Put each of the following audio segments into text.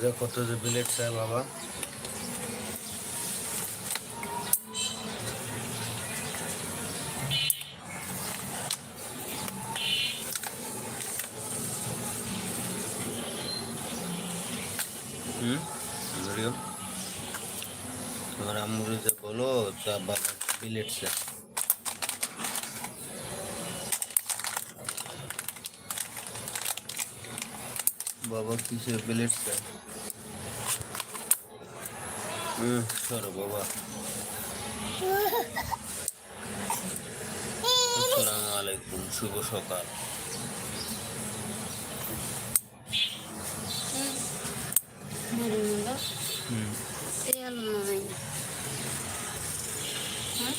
রামুরিজা কত যে বিলেট চায় বাবা। ভিডিও তোমার আমুরিজা বলো, তা বাবা বিলেট চায় বাবা, কিসের প্লেট চাই? হুম সরো বাবা আসসালামু আলাইকুম শুভ সকাল হুম হ্যাঁ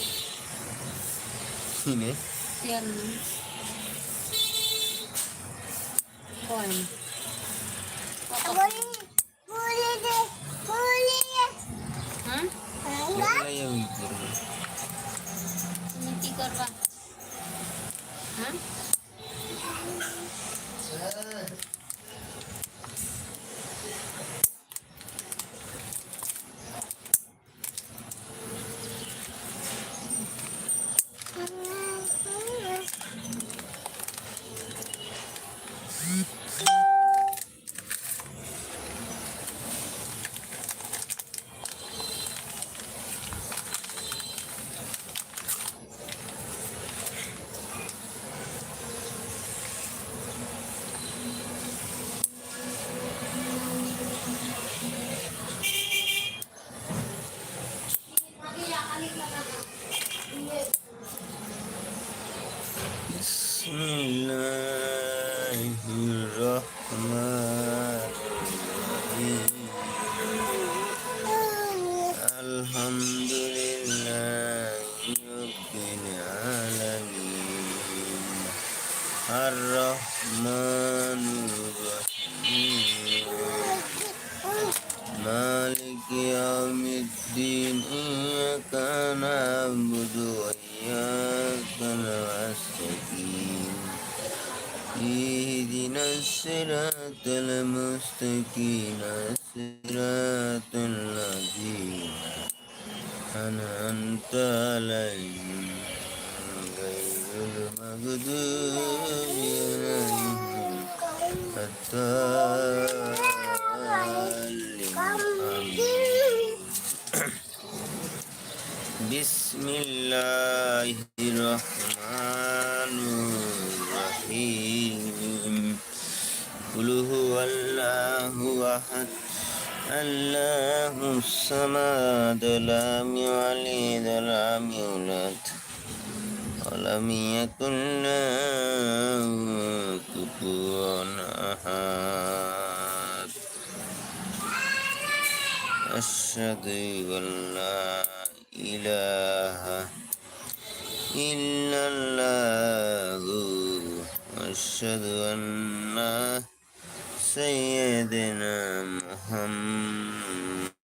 الذين أنعمت عليهم غير المغضوب عليهم الضالين آمين. بسم الله الرحمن الرحيم قل هو الله أحد الله الصمد لم يلد ولم يولد ولم يكن له كفوا أحد. أشهد أن لا إله إلا الله. وأشهد أن سيدنا محمد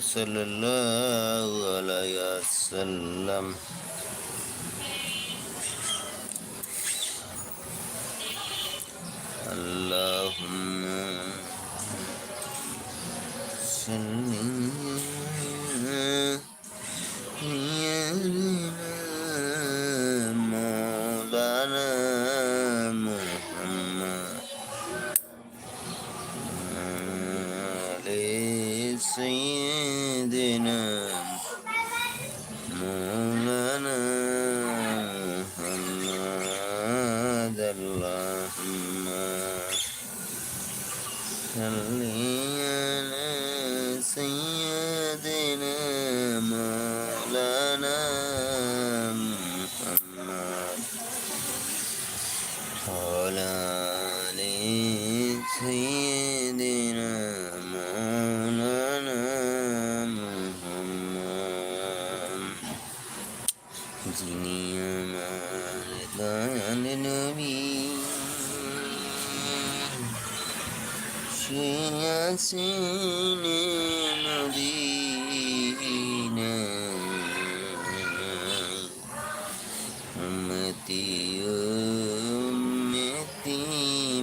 صلى الله عليه وسلم اللهم صل ربنا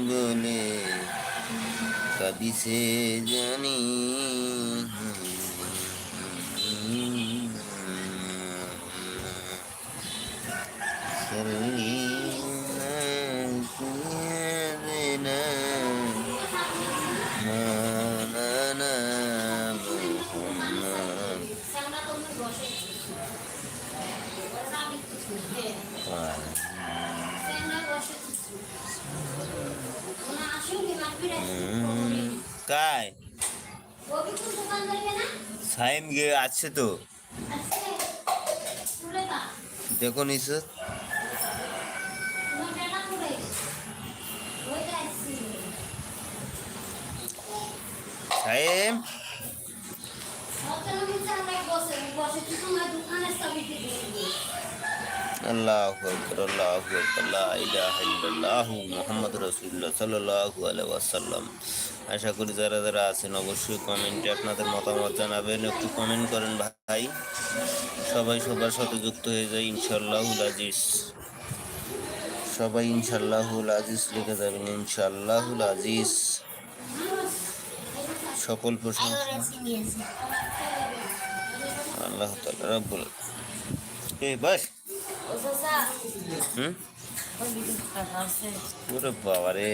বলে কবিছে জানি। বসে বসে আছে তো। দোকানের চাবি দিয়ে আল্লাহ আল্লাহু আল্লাহু ইলাহা ইল্লাল্লাহ ওয়াসাল্লাম। আশা করি যারা যারা আছেন অবশ্যই কমেন্টে আপনাদের মতামত জানাবেন একটু কমেন্ট করেন ভাই। সবাই সবার সাথে যুক্ত হয়ে যায় ইনশাআল্লাহুল আজিজ। সবাই ইনশাআল্লাহুল আজিজ লিখে যাবেন ইনশাআল্লাহুল আজিজ। সকল প্রশংসা আল্লাহ তাআলা রাব্বুল এই বাস। হুম? ওরে বাবা রে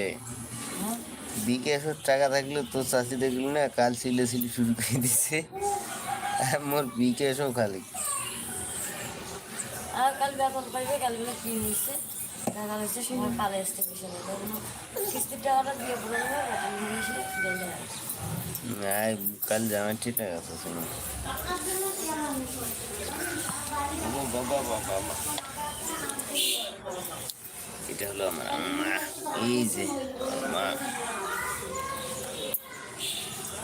বিকাশের টাকা থাকলে তো চাষি দেখলি না কাল সিলে সিলি শুরু করে দিছে। আর মোর বিকাশও খালি। আর কাল বেতন পাইবে কাল বলে কি হয়েছে টাকা আসতে কিস্তির টাকাটা দিয়ে বলে কাল ঠিক আছে শোনো। বাবা এটা হলো আমার এই যে আমার মা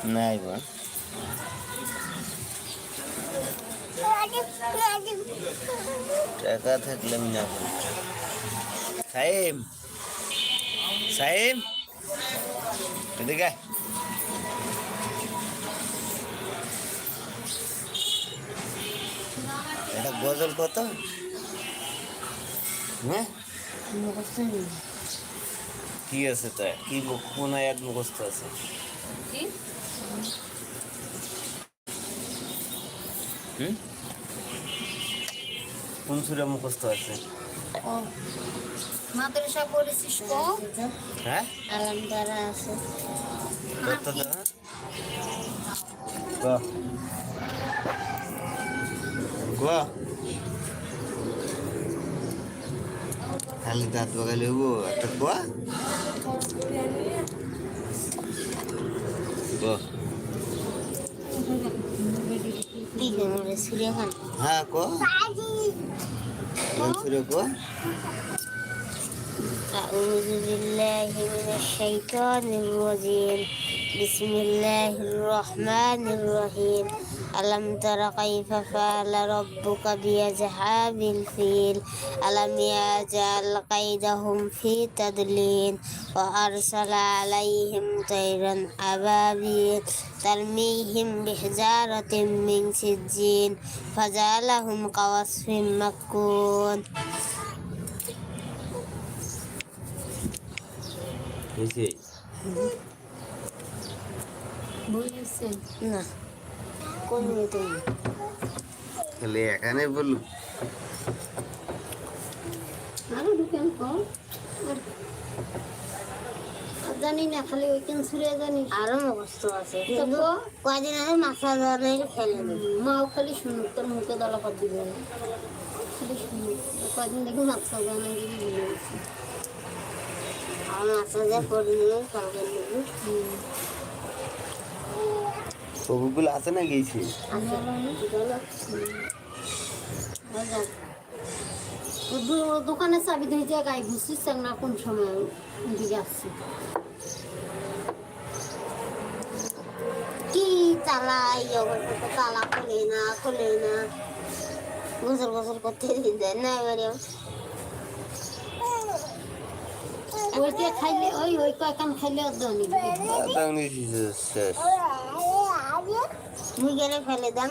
নাই মা টাকা থাকলে আমি না বলি সাহেব সাহেব এদিকে এটা গজল কত? হ্যাঁ? কি আছে তা কি কোন আয়াত মুখস্থ আছে? কোন সুরে মুখস্থ আছে। ও মাদ্রাসা পড়েছিস তো? হ্যাঁ? আলাম আছে। ক? খালি দাঁত বাগালে হব একটা কোয়া ক দিকে মরে সুরে খান হ্যাঁ ক কোন সুরে ক أعوذ بالله من الشيطان الرجيم بسم الله الرحمن الرحيم ألم تر كيف فعل ربك بأصحاب الفيل ألم يجعل قيدهم في تضليل وأرسل عليهم طيرا أبابيل ترميهم بحجارة من سجين فجعلهم كوصف مكون Is it? Mm-hmm. খালি এখানে বলু জানি না খালি ওইখান ছুড়ে জানি। আরও মুখস্থ আছে। কয়দিন আগে মাথা ধরে খেলে মাও খালি শুনুক তোর মুখে দলাপাত দিবে না খালি শুনুক কয়দিন দেখি মাথা জানা দিবি ভুলে গেছি আর মাথা যা করে নিয়ে নেব আছে না গেছে? দোকানে চাবি দিয়ে যা গাই বুঝছিস না কোন সময় দিকে আসছি? কি চালাই তালা খোলে না খোলে না। গোসল গোসল করতে দেয় না এবারে। ওইটা খাইলে ওই ওই কয়কান খাইলে শেষ। মুই গেলে ফেলে দাম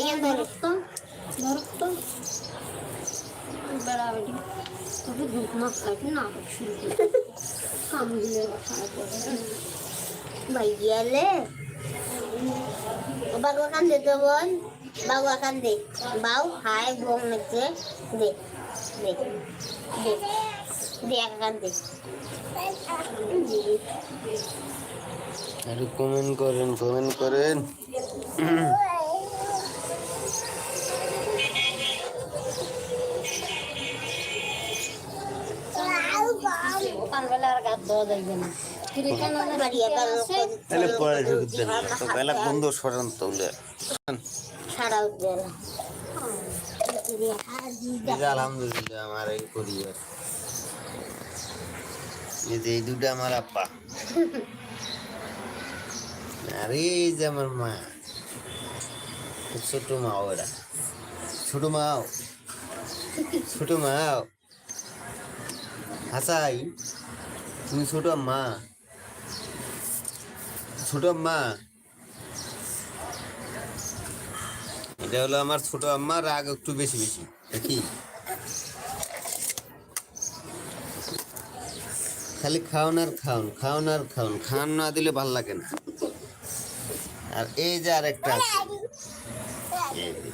এই ধরো। তো ধরো তো। তোকে ধূপ মাছ কাটি না শুরু করে ভাই গেলে। বাগা কান দে তো বোন বাগা কান দে বাউ হাই বোন নাচছে দে দে দে। কমেন্ট করেন কমেন্ট করেন। বন্ধ সরান আলহামদুলিল্লাহ আমার এই পরিবার। এই যে, এই দুটো আমার আব্বা। আর যে আমার মা। ছোট মাও এরা ছোট মাও। ছোট মাও। হাসাই, তুমি ছোট মা। ছোট মা। এটা হলো আমার ছোট আম্মা, রাগ একটু বেশি বেশি। কি খালি খাওন আর খাওন খাওন আর খাওন খাওয়ান না দিলে ভালো লাগে না। আর এই যে এই যে।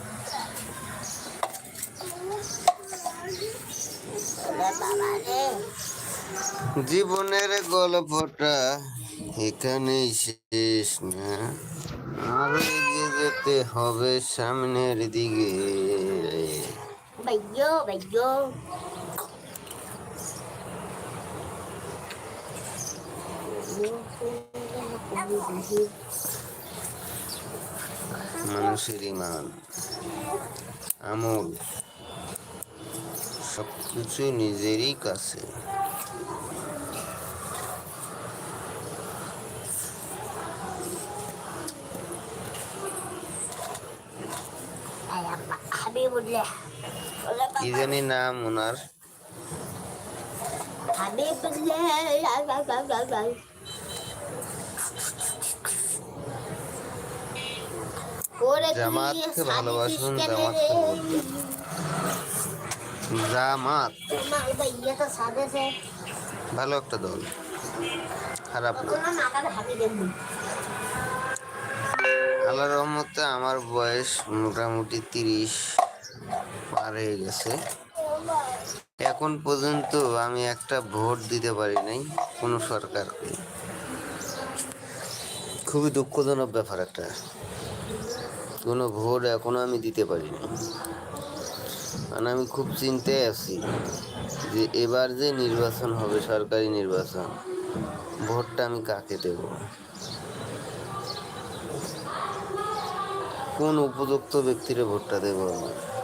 জীবনের গল্পটা এখানেই শেষ না। আরও এগিয়ে যেতে হবে সামনের দিকে। মানুষের ইমান আমল সবকিছু নিজেরই কাছে। কি জানি নাম ওনার। হাবিবুল্লাহ। জামাতকে ভালোবাসুন জামাতকে জামাত। সে ভালো একটা দল। খারাপ না। আল্লাহ রহমতে আমার বয়স মোটামুটি তিরিশ পার হয়ে গেছে। এখন পর্যন্ত আমি একটা ভোট দিতে পারি নাই কোনো সরকারকে। খুবই দুঃখজনক ব্যাপার একটা। কোনো ভোট এখনও আমি দিতে পারিনি। কারণ আমি খুব চিন্তায় আছি যে এবার যে নির্বাচন হবে, সরকারি নির্বাচন, ভোটটা আমি কাকে দেবো? কোন উপযুক্ত ব্যক্তিরে ভোটটা দেবো আমি?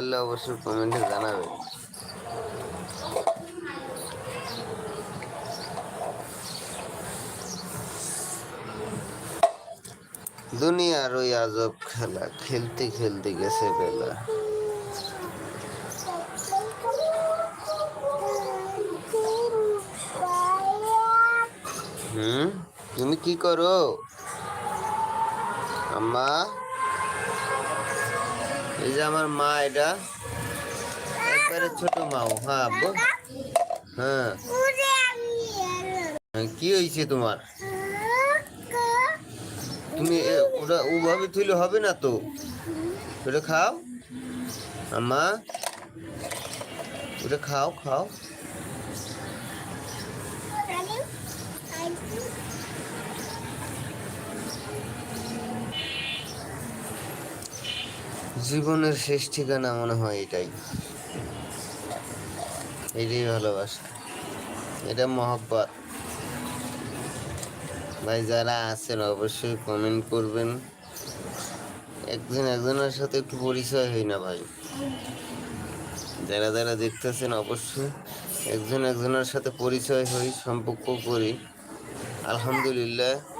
আপনারা অবশ্যই কমেন্টে জানাবেন দুনিয়ার ওই আজব খেলা, খেলতে খেলতে গেছে বেলা। হুম? তুমি কি করো? আম্মা? এই যে আমার মা এটা। একবারে ছোট মাও হ্যাঁ আব্বু। হ্যাঁ। হ্যাঁ, কি হয়েছে তোমার? তুমি ওটা ওভাবে তুলে হবে না তো? ওটা খাও। আমা ওটা খাও খাও। জীবনের শেষ ঠিকানা মনে হয় এটাই। এটাই ভালোবাসা। এটা মহব্বত। ভাই, যারা আছেন অবশ্যই কমেন্ট করবেন। একজন একজনের সাথে একটু পরিচয় হয় না ভাই। যারা যারা দেখতেছেন অবশ্যই একজন একজনের সাথে পরিচয় হই, সম্পর্ক করি। আলহামদুলিল্লাহ।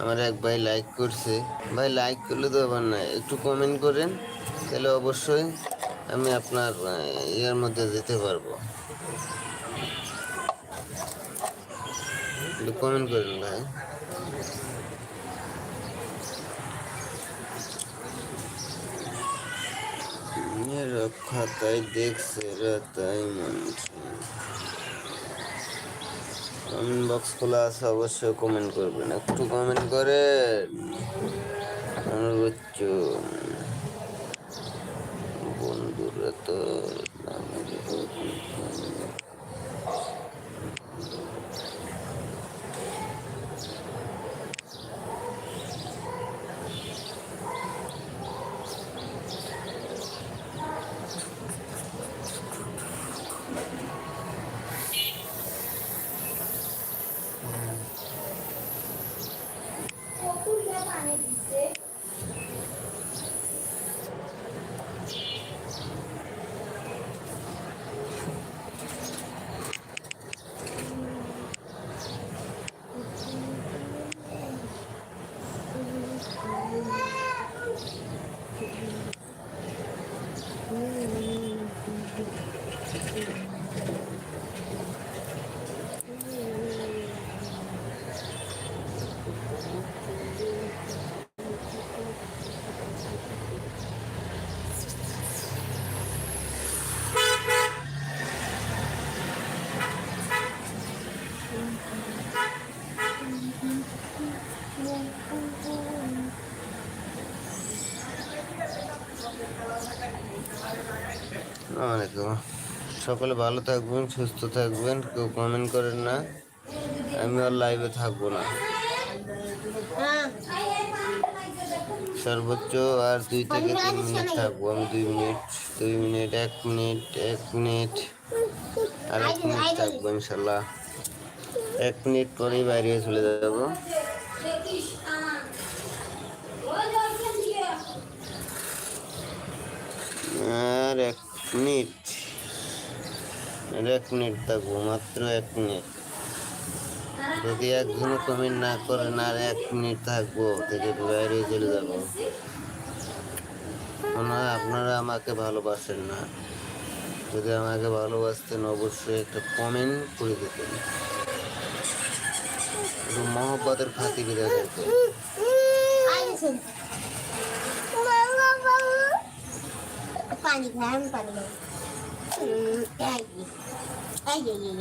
আমার এক ভাই লাইক করছে। ভাই লাইক করলে তো আবার না, একটু কমেন্ট করেন, তাহলে অবশ্যই আমি আপনার ইয়ের মধ্যে যেতে পারব। কমেন্ট করেন ভাই। রক্ষা তাই দেখছে তাই মানছে। কমেন্ট বক্স খোলা আছে অবশ্যই কমেন্ট করবেন। একটু কমেন্ট করে অনুরোচ্চ বন্ধুরা তো আসসালামাইকুম সকলে ভালো থাকবেন, সুস্থ থাকবেন, কেউ কমেন্ট করেন না। আমি আর লাইভে থাকব না। সর্বোচ্চ আর দুই থেকে তিন মিনিট থাকব আমি। দুই মিনিট দুই মিনিট, এক মিনিট এক মিনিট, আর এক মিনিট থাকব ইনশাল্লাহ। এক মিনিট পরেই বাইরে চলে যাব আর এক মিনিট। এক মিনিট থাকব, মাত্র এক মিনিট। যদি একজনও কমেন্ট না করেন আর এক মিনিট থাকব, থেকে বাইরে চলে যাব। মনে আপনারা আমাকে ভালোবাসেন না। যদি আমাকে ভালোবাসতেন, অবশ্যই একটা কমেন্ট করে দিতেন। একটু মহব্বতের দেখেন। আইসুন পানি খাই আমি পানি খাই এই।